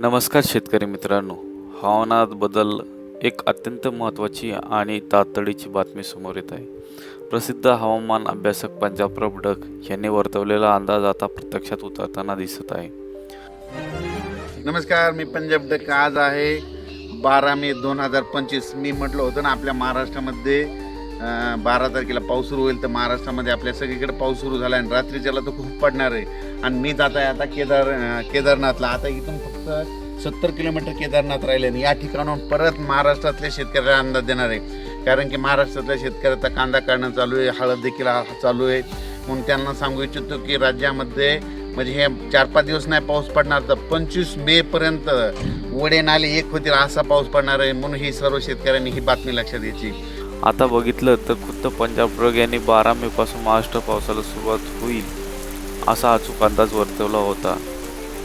नमस्कार शेतकरी मित्रांनो हवामानात बदल एक अत्यंत महत्त्वाची आणि तातडीची बातमी समोर येत आहे. प्रसिद्ध हवामान अभ्यासक पंजाबराव डक यांनी वर्तवलेला अंदाज आता प्रत्यक्षात उतरताना दिसत आहे. नमस्कार मी पंजाब डक. आज आहे बारा मे दोन हजार पंचवीस. मी म्हटलं होतं ना आपल्या महाराष्ट्रामध्ये बारा तारखेला पाऊस सुरू होईल तर महाराष्ट्रामध्ये आपल्या सगळीकडे पाऊस सुरू झाला आणि रात्रीच्याला तर खूप पडणार आहे. आणि मी जात आहे आता केदार केदारनाथला. आता इथून फक्त सत्तर किलोमीटर केदारनाथ राहिले आणि या ठिकाणाहून परत महाराष्ट्रातल्या शेतकऱ्याला अंदाज देणार आहे. कारण की महाराष्ट्रातल्या शेतकऱ्याचा कांदा काढणं चालू आहे हळद देखील चालू आहे. म्हणून त्यांना सांगू इच्छितो की राज्यामध्ये म्हणजे हे चार पाच दिवस नाही पाऊस पडणार तर पंचवीस मे पर्यंत वडे नाले एक होतील असा पाऊस पडणार आहे. म्हणून ही सर्व शेतकऱ्यांनी ही बातमी लक्षात घ्यायची. आता बघितलं तर खुद्द पंजाब डग यांनी बारा मे पासून महाराष्ट्र पावसाला सुरुवात होईल असा अचूक अंदाज वर्तवला होता.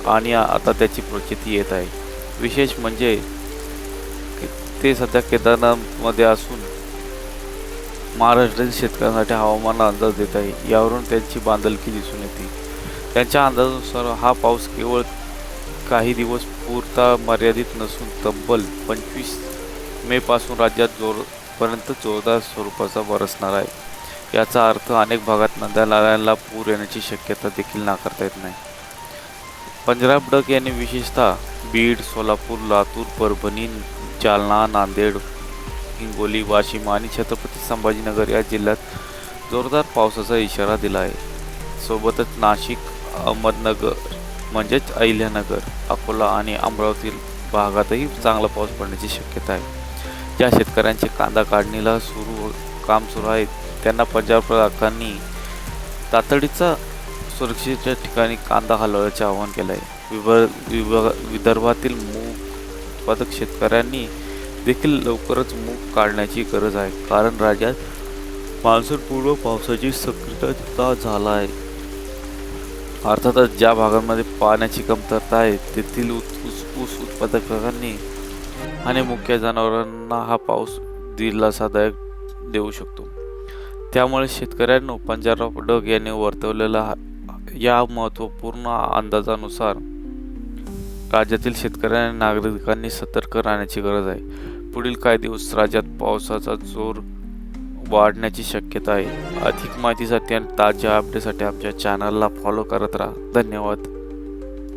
आणि आता त्याची प्रचिती येत आहे. विशेष म्हणजे ते सध्या केदारनाथमध्ये असून महाराष्ट्रातील शेतकऱ्यांसाठी हवामान अंदाज देत आहे. यावरून त्यांची बांधलकी दिसून येते. त्यांच्या अंदाजानुसार हा पाऊस केवळ काही दिवस पुरता मर्यादित नसून तब्बल पंचवीस मेपासून राज्यात जोर जोरपर्यंत जोरदार स्वरूपाचा बरसणार आहे. याचा अर्थ अनेक भागात नद्या नाल्यांना पूर येण्याची शक्यता देखील नाकारता येत नाही. पंजाब डक यांनी विशेषतः बीड सोलापूर लातूर परभणी जालना नांदेड हिंगोली वाशिम आणि छत्रपती संभाजीनगर या जिल्ह्यात जोरदार पावसाचा इशारा दिला आहे. सोबतच नाशिक अहमदनगर म्हणजेच अहिल्यानगर अकोला आणि अमरावती भागातही चांगला पाऊस पडण्याची शक्यता आहे. ज्या शेतकऱ्यांचे कांदा काढणीला सुरू काम सुरू आहे त्यांना पंजाब तातडीचा सुरक्षेच्या ठिकाणी कांदा हलवण्याचे आवाहन केलं आहे विभाग विभाग विदर्भातील मूग उत्पादक शेतकऱ्यांनी देखील लवकरच मूग काढण्याची गरज आहे. कारण राज्यात मान्सूनपूर्व पावसाची सक्रियता झाला आहे अर्थातच ज्या भागांमध्ये पाण्याची कमतरता आहे तेथील ऊस ऊस उत्पादकांनी आणि मुख्य जनावरांना हा पाऊस दिलासादायक देऊ शकतो. त्यामुळे शेतकऱ्यांनो पंजाबराव डग यांनी वर्तवलेला या महत्त्वपूर्ण अंदाजानुसार राज्यातील शेतकऱ्यांनी आणि नागरिकांनी सतर्क राहण्याची गरज आहे. पुढील काही दिवस राज्यात पावसाचा जोर वाढण्याची शक्यता आहे. अधिक माहितीसाठी आणि ताज्या अपडेटसाठी आमच्या चॅनलला फॉलो करत राहा. धन्यवाद.